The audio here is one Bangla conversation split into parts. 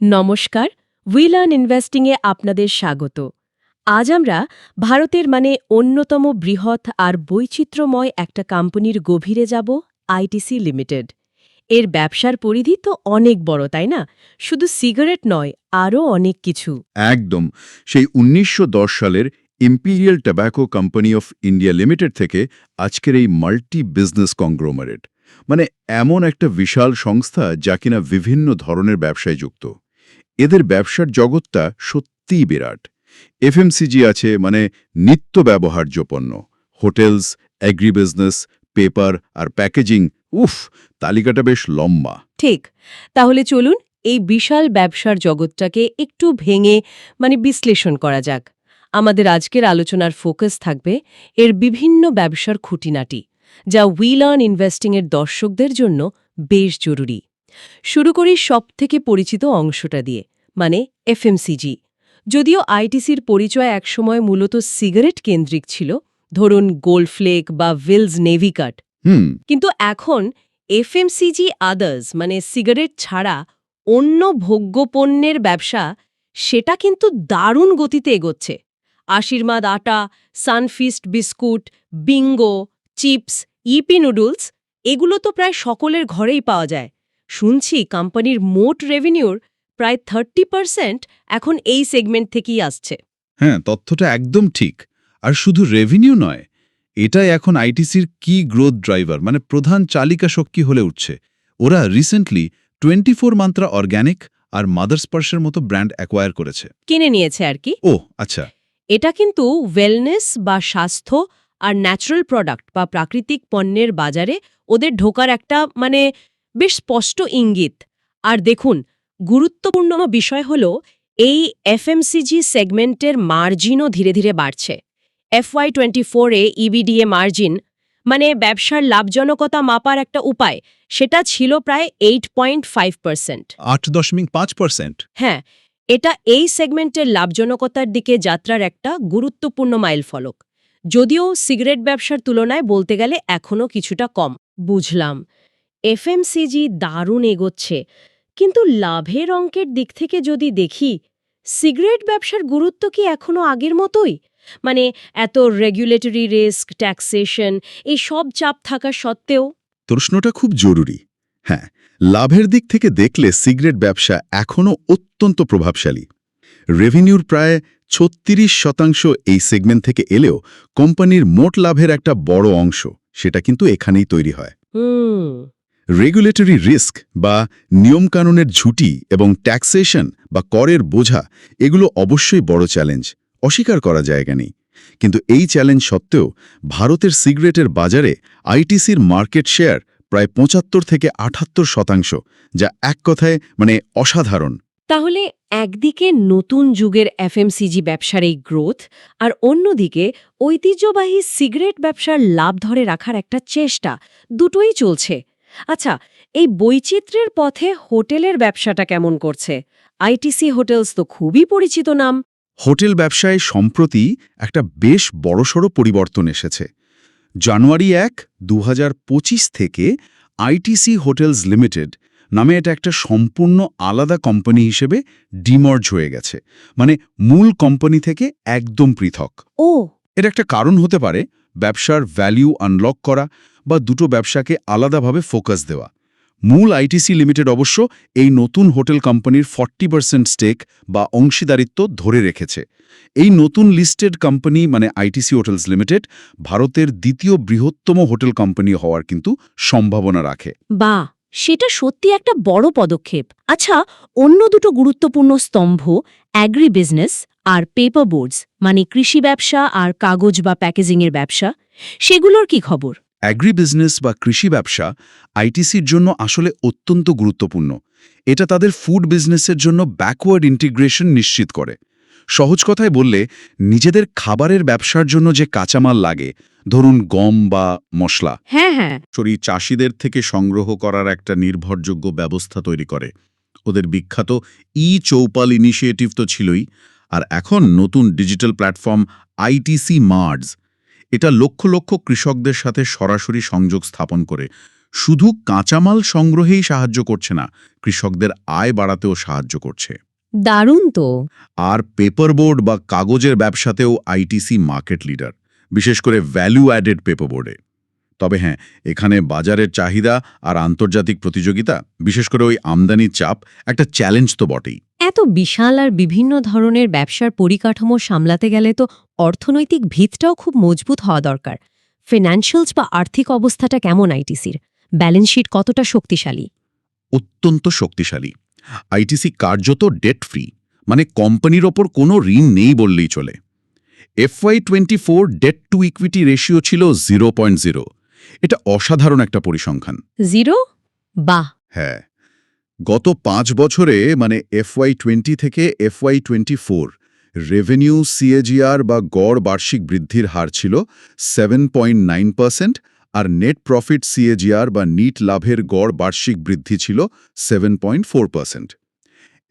নমস্কার উইলার্ন ইনভেস্টিংয়ে আপনাদের স্বাগত। আজ আমরা ভারতের মানে অন্যতম বৃহৎ আর বৈচিত্র্যময় একটা কোম্পানির গভীরে যাব আইটিসি লিমিটেড এর ব্যবসার পরিধি তো অনেক বড়, তাই না? শুধু সিগারেট নয়, আরও অনেক কিছু। একদম। সেই উনিশশো দশ সালের Imperial Tobacco company of India limited থেকে আজকের এই মাল্টি বিজনেস কংগ্লোমারেট মানে এমন একটা বিশাল সংস্থা যা কিনা বিভিন্ন ধরনের ব্যবসায় যুক্ত। এদের ব্যবসার জগৎটা সত্যিই বিরাট। এফএমসিজি আছে মানে নিত্য ব্যবহার্য পণ্য। হোটেলস অ্যাগ্রি বিজনেস পেপার আর প্যাকেজিং উফ, তালিকাটা বেশ লম্বা। ঠিক, তাহলে চলুন এই বিশাল ব্যবসার জগৎটাকে একটু ভেঙে মানে বিশ্লেষণ করা যাক। আমাদের আজকের আলোচনার ফোকাস থাকবে এর বিভিন্ন ব্যবসার খুঁটিনাটি, যা উইলার্ন ইনভেস্টিংয়ের দর্শকদের জন্য বেশ জরুরি। শুরু করি সবথেকে পরিচিত অংশটা দিয়ে মানে এফএমসিজি। যদিও আইটিসির পরিচয় একসময় মূলত সিগারেট কেন্দ্রিক ছিল ধরুন গোল্ডফ্লেক বা ভিলস নেভিকাট কিন্তু এখন এফএমসিজি আদার্স মানে সিগারেট ছাড়া অন্য ভোগ্যপণ্যের ব্যবসা সেটা কিন্তু দারুণ গতিতে এগোচ্ছে। Aashirvaad atta Sunfeast biscuit Bingo chips Yippee noodles এগুলো তো প্রায় সকলের ঘরেই পাওয়া যায়। শুনছি কোম্পানির মোট রেভিনিউর প্রায় থার্টি পার্সেন্ট এখন এই সেগমেন্ট থেকেই আসছে। হ্যাঁ তথ্যটা একদম ঠিক। আর শুধু রেভিনিউ নয় এটাই এখন আইটিসির কি গ্রোথ ড্রাইভার মানে প্রধান চালিকা শক্তি হলে উঠছে। ওরা recently twenty four Mantra organic আর মাদার স্পার্শের মতো ব্র্যান্ড অ্যাকোয়ার করেছে। কিনে নিয়েছে আর কি। ও আচ্ছা। এটা কিন্তু ওয়েলনেস বা স্বাস্থ্য আর ন্যাচারাল প্রোডাক্ট বা প্রাকৃতিক পণ্যের বাজারে ওদের ঢোকার একটা মানে বেশ স্পষ্ট ইঙ্গিত। আর দেখুন গুরুত্বপূর্ণ বিষয় হল এই এফএমসিজি সেগমেন্টের মার্জিনও ধীরে ধীরে বাড়ছে। এফওয়াই টোয়েন্টি ফোরে ইবিডিএ মার্জিন মানে ব্যবসার লাভজনকতা মাপার একটা উপায় সেটা ছিল প্রায় এইট পয়েন্ট ফাইভ পার্সেন্ট আট দশমিক পাঁচ পার্সেন্ট হ্যাঁ এটা এই সেগমেন্টের লাভজনকতার দিকে যাত্রার একটা গুরুত্বপূর্ণ মাইলফলক। যদিও সিগারেট ব্যবসার তুলনায় বলতে গেলে এখনও কিছুটা কম। বুঝলাম। এফএমসিজি দারুণ এগোচ্ছে। কিন্তু লাভের অঙ্কের দিক থেকে যদি দেখি সিগারেট ব্যবসার গুরুত্ব কি এখনও আগের মতোই? মানে এত রেগুলেটরি রিস্ক ট্যাক্সেশন এই সব চাপ থাকা সত্ত্বেও? প্রশ্নটা খুব জরুরি। হ্যাঁ লাভের দিক থেকে দেখলে সিগারেট ব্যবসা এখনও অত্যন্ত প্রভাবশালী। রেভিনিউর প্রায় ছত্রিশ শতাংশ এই সেগমেন্ট থেকে এলেও কোম্পানির মোট লাভের একটা বড় অংশ সেটা কিন্তু এখানেই তৈরি হয়। রেগুলেটরি রিস্ক বা নিয়মকানুনের ঝুঁটি এবং ট্যাক্সেশন বা করের বোঝা, এগুলো অবশ্যই বড় চ্যালেঞ্জ। অস্বীকার করা জায়গা নেই। কিন্তু এই চ্যালেঞ্জ সত্ত্বেও ভারতের সিগারেটের বাজারে আইটিসির মার্কেট শেয়ার প্রায় পঁচাত্তর থেকে আঠাত্তর শতাংশ, যা এক কথায় মানে অসাধারণ। তাহলে একদিকে নতুন যুগের এফএমসিজি ব্যবসার এই গ্রোথ আর অন্যদিকে ঐতিহ্যবাহী সিগারেট ব্যবসার লাভ ধরে রাখার একটা চেষ্টা, দুটোই চলছে। আচ্ছা এই বৈচিত্র্যের পথে হোটেলের ব্যবসাটা কেমন করছে? আইটিসি হোটেলস তো খুবই পরিচিত নাম। হোটেল ব্যবসায় সম্প্রতি একটা বেশ বড়সড় পরিবর্তন এসেছে। জানুয়ারি এক দু থেকে আইটিসি হোটেলস লিমিটেড নামে এটা একটা সম্পূর্ণ আলাদা কোম্পানি হিসেবে ডিমর্জ হয়ে গেছে। মানে মূল কোম্পানি থেকে একদম পৃথক। ও। এর একটা কারণ হতে পারে ব্যবসার ভ্যালিউ আনলক করা বা দুটো ব্যবসাকে আলাদাভাবে ফোকাস দেওয়া। মূল আইটিসি লিমিটেড অবশ্য এই নতুন হোটেল কোম্পানির ফর্টি পার্সেন্ট স্টেক বা অংশীদারিত্ব ধরে রেখেছে। এই নতুন লিস্টেড কোম্পানি মানে আইটিসি হোটেলস লিমিটেড ভারতের দ্বিতীয় বৃহত্তম হোটেল কোম্পানি হওয়ার কিন্তু সম্ভাবনা রাখে। বা, সেটা সত্যি একটা বড় পদক্ষেপ। আচ্ছা অন্য দুটো গুরুত্বপূর্ণ স্তম্ভ অ্যাগ্রি বিজনেস আর পেপার বোর্ডস মানে কৃষি ব্যবসা আর কাগজ বা প্যাকেজিংয়ের ব্যবসা, সেগুলোর কি খবর? অ্যাগ্রি বিজনেস বা কৃষি ব্যবসা আইটিসির জন্য আসলে অত্যন্ত গুরুত্বপূর্ণ। এটা তাদের ফুড বিজনেসের জন্য ব্যাকওয়ার্ড ইন্টিগ্রেশন নিশ্চিত করে। সহজ কথায় বললে নিজেদের খাবারের ব্যবসার জন্য যে কাঁচামাল লাগে ধরুন গম বা মশলা হ্যাঁ হ্যাঁ। সরি চাষিদের থেকে সংগ্রহ করার একটা নির্ভরযোগ্য ব্যবস্থা তৈরি করে। ওদের বিখ্যাত ই চৌপাল ইনিশিয়েটিভ তো ছিলই। আর এখন নতুন ডিজিটাল প্ল্যাটফর্ম আইটিসি মার্জ এটা লক্ষ লক্ষ কৃষকদের সাথে সরাসরি সংযোগ স্থাপন করে। শুধু কাঁচামাল সংগ্রহেই সাহায্য করছে না কৃষকদের আয় বাড়াতেও সাহায্য করছে। দারুণ তো। আর পেপারবোর্ড বা কাগজের ব্যবসাতেও আইটিসি মার্কেট লিডার বিশেষ করে ভ্যালু অ্যাডেড পেপারবোর্ডে তবে হ্যাঁ এখানে বাজারের চাহিদা আর আন্তর্জাতিক প্রতিযোগিতা বিশেষ করে ওই আমদানির চাপ একটা চ্যালেঞ্জ তো বটেই। এত বিশাল আর বিভিন্ন ধরনের ব্যবসার পরিকাঠামো সামলাতে গেলে তো অর্থনৈতিক ভিতটাও খুব মজবুত হওয়া দরকার। ফিনান্সিয়ালস বা আর্থিক অবস্থাটা কেমন আইটিসির? ব্যালেন্স শিট কতটা শক্তিশালী? অত্যন্ত শক্তিশালী। আইটিসি কার্যত ডেট ফ্রি মানে কোম্পানির ওপর কোনো ঋণ নেই বললেই চলে। FY twenty four debt to equity ratio ছিল জিরো পয়েন্ট জিরো এটা অসাধারণ একটা পরিসংখ্যান। জিরো বাহ! হ্যাঁ। গত পাঁচ বছরে মানে এফওয়াই টোয়েন্টি থেকে FY twenty four revenue CAGR বা গড় বার্ষিক বৃদ্ধির হার ছিল সেভেন পয়েন্ট নাইন পার্সেন্ট আর নেট প্রফিট সিএজিআর বা নিট লাভের গড় বার্ষিক বৃদ্ধি ছিল seven point four percent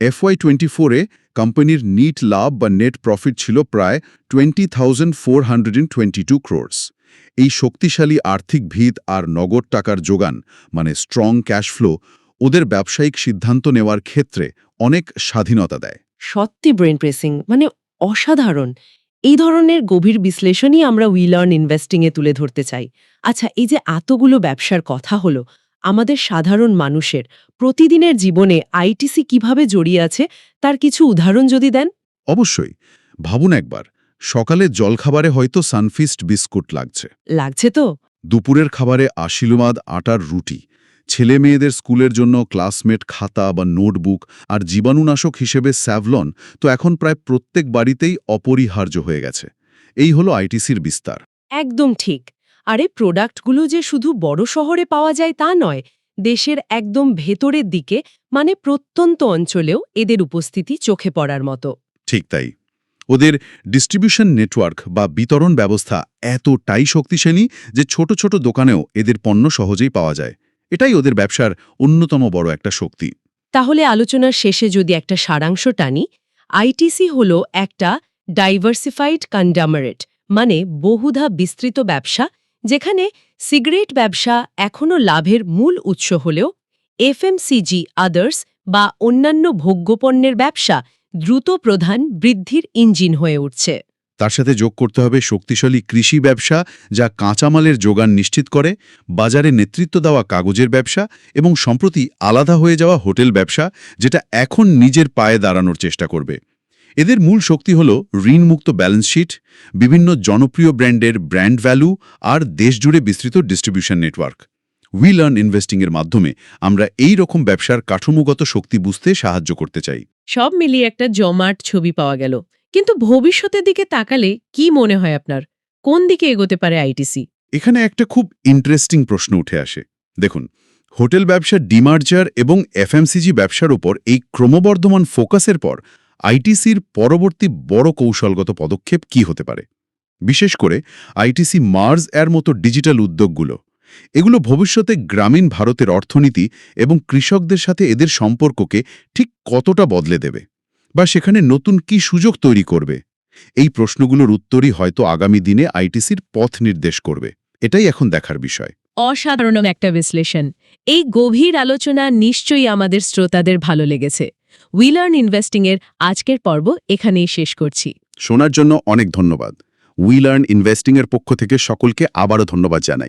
FY twenty ফোরে কোম্পানির নিট লাভ বা নেট প্রফিট ছিল প্রায় twenty thousand four twenty two crores এই শক্তিশালী আর্থিক ভিত আর নগদ টাকার যোগান মানে স্ট্রং ক্যাশ ফ্লো ওদের ব্যবসায়িক সিদ্ধান্ত নেওয়ার ক্ষেত্রে অনেক স্বাধীনতা দেয়। সত্যি ব্রেন প্রেসিং মানে অসাধারণ। এই ধরনের গভীর বিশ্লেষণই আমরা উইলার্ন ইনভেস্টিংয়ে তুলে ধরতে চাই। আচ্ছা এই যে এতগুলো ব্যবসার কথা হলো আমাদের সাধারণ মানুষের প্রতিদিনের জীবনে আইটিসি কীভাবে জড়িয়ে আছে তার কিছু উদাহরণ যদি দেন? অবশ্যই। ভাবুন একবার সকালে জলখাবারে হয়তো সানফিস্ট বিস্কুট লাগছে। লাগছে তো। দুপুরের খাবারে আশিলুমাদ আটার রুটি ছেলে মেয়েদের স্কুলের জন্য ক্লাসমেট খাতা বা নোটবুক আর জীবাণুনাশক হিসেবে স্যাভলন তো এখন প্রায় প্রত্যেক বাড়িতেই অপরিহার্য হয়ে গেছে। এই হলো আইটিসির বিস্তার। একদম ঠিক। আর এই প্রোডাক্টগুলো যে শুধু বড় শহরে পাওয়া যায় তা নয় দেশের একদম ভেতরের দিকে মানে প্রত্যন্ত অঞ্চলেও এদের উপস্থিতি চোখে পড়ার মতো। ঠিক তাই। ওদের ডিস্ট্রিবিউশন নেটওয়ার্ক বা বিতরণ ব্যবস্থা এতটাই শক্তিশালী যে ছোট ছোট দোকানেও এদের পণ্য সহজেই পাওয়া যায়। এটাই ওদের ব্যবসার অন্যতম বড় একটা শক্তি। তাহলে আলোচনার শেষে যদি একটা সারাংশ টানি, আইটিসি হল একটা ডাইভার্সিফাইড কন্ডামারেট মানে বহুধা বিস্তৃত ব্যবসা, যেখানে সিগারেট ব্যবসা এখনও লাভের মূল উৎস হলেও এফএমসিজি আদার্স বা অন্যান্য ভোগ্যপণ্যের ব্যবসা দ্রুত প্রধান বৃদ্ধির ইঞ্জিন হয়ে উঠছে। তার সাথে যোগ করতে হবে শক্তিশালী কৃষি ব্যবসা যা কাঁচামালের যোগান নিশ্চিত করে, বাজারে নেতৃত্ব দেওয়া কাগজের ব্যবসা এবং সম্প্রতি আলাদা হয়ে যাওয়া হোটেল ব্যবসা যেটা এখন নিজের পায়ে দাঁড়ানোর চেষ্টা করবে। এদের মূল শক্তি হল ঋণমুক্ত ব্যালেন্স শিট বিভিন্ন জনপ্রিয় ব্র্যান্ডের ব্র্যান্ড ভ্যালু আর দেশজুড়ে বিস্তৃত ডিস্ট্রিবিউশন নেটওয়ার্ক উই লার্ন ইনভেস্টিংয়ের মাধ্যমে আমরা এই রকম ব্যবসার কাঠামোগত শক্তি বুঝতে সাহায্য করতে চাই। সব মিলিয়ে একটা জমাট ছবি পাওয়া গেল। কিন্তু ভবিষ্যতের দিকে তাকালে কি মনে হয় আপনার? কোন দিকে এগোতে পারে আইটিসি? এখানে একটা খুব ইন্টারেস্টিং প্রশ্ন উঠে আসে। দেখুন, হোটেল ব্যবসার ডিমার্জার এবং এফএমসিজি ব্যবসার উপর এই ক্রমবর্ধমান ফোকাসের পর আইটিসির পরবর্তী বড় কৌশলগত পদক্ষেপ কি হতে পারে? বিশেষ করে আইটিসি মার্স এর মতো ডিজিটাল উদ্যোগগুলো। এগুলো ভবিষ্যতে গ্রামীণ ভারতের অর্থনীতি এবং কৃষকদের সাথে এদের সম্পর্ককে ঠিক কতটা বদলে দেবে? বা সেখানে নতুন কি সুযোগ তৈরি করবে? এই প্রশ্নগুলোর উত্তরই হয়তো আগামী দিনে আইটিসির পথ নির্দেশ করবে। এটাই এখন দেখার বিষয়। অসাধারণ একটা বিশ্লেষণ। এই গভীর আলোচনা নিশ্চয়ই আমাদের শ্রোতাদের ভালো লেগেছে। উইলার্ন ইনভেস্টিংয়ের আজকের পর্ব এখানেই শেষ করছি। শোনার জন্য অনেক ধন্যবাদ। উইলার্ন ইনভেস্টিংয়ের পক্ষ থেকে সকলকে আবারও ধন্যবাদ জানাই।